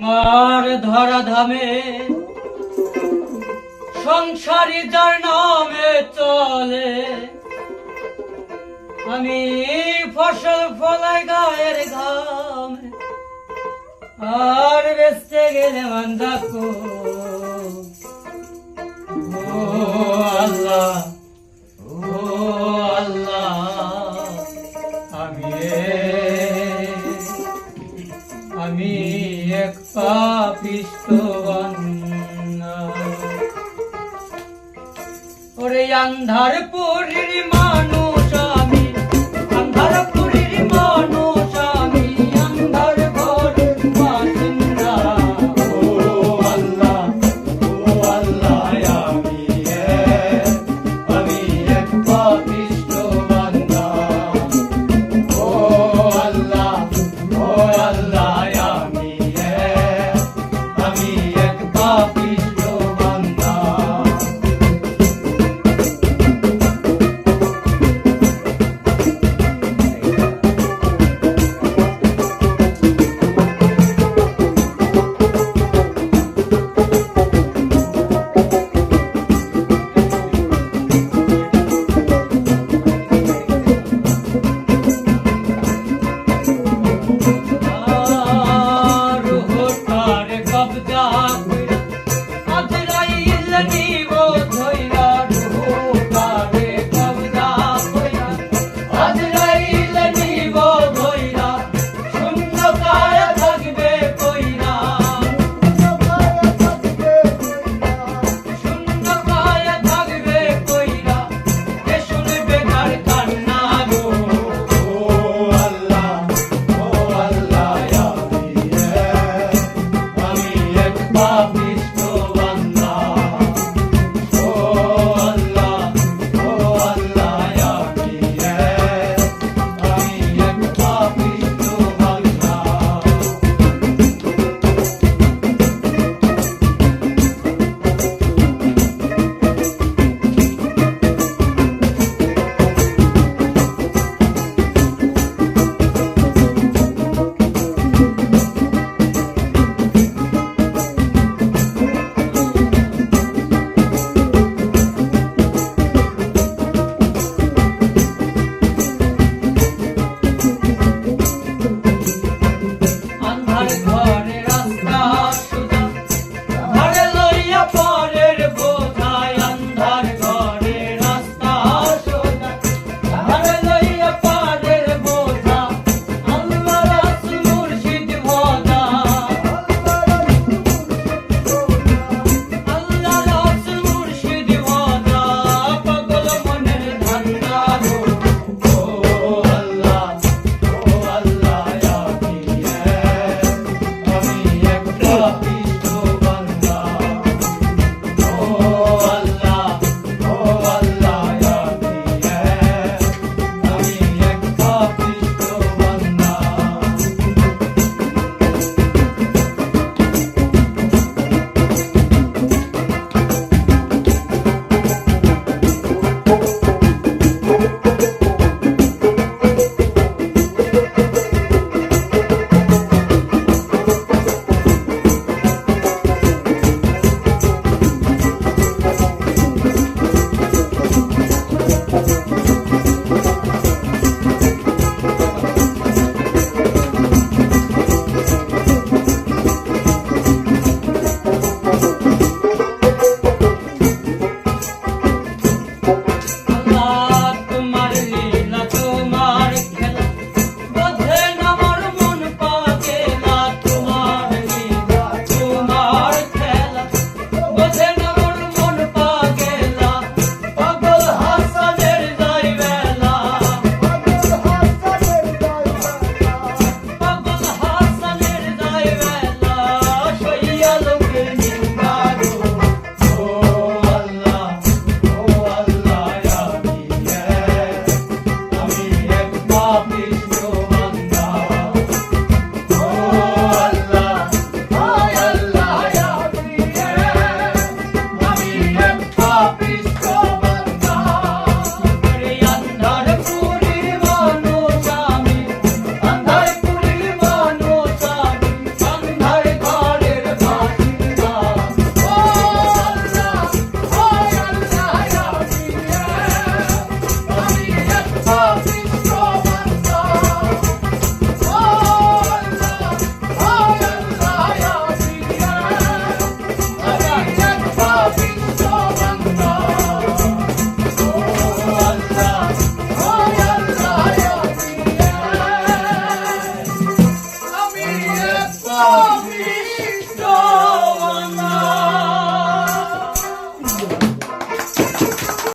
মার ধরা ধামে সংসারী যার নামে চলে। আমি ফসল ফলাই গায়ের ঘামে, আর বেচতে গেলে মান্দা আল্লাহ। ভগবান ওরে আন্ধার পূর্ণিমানো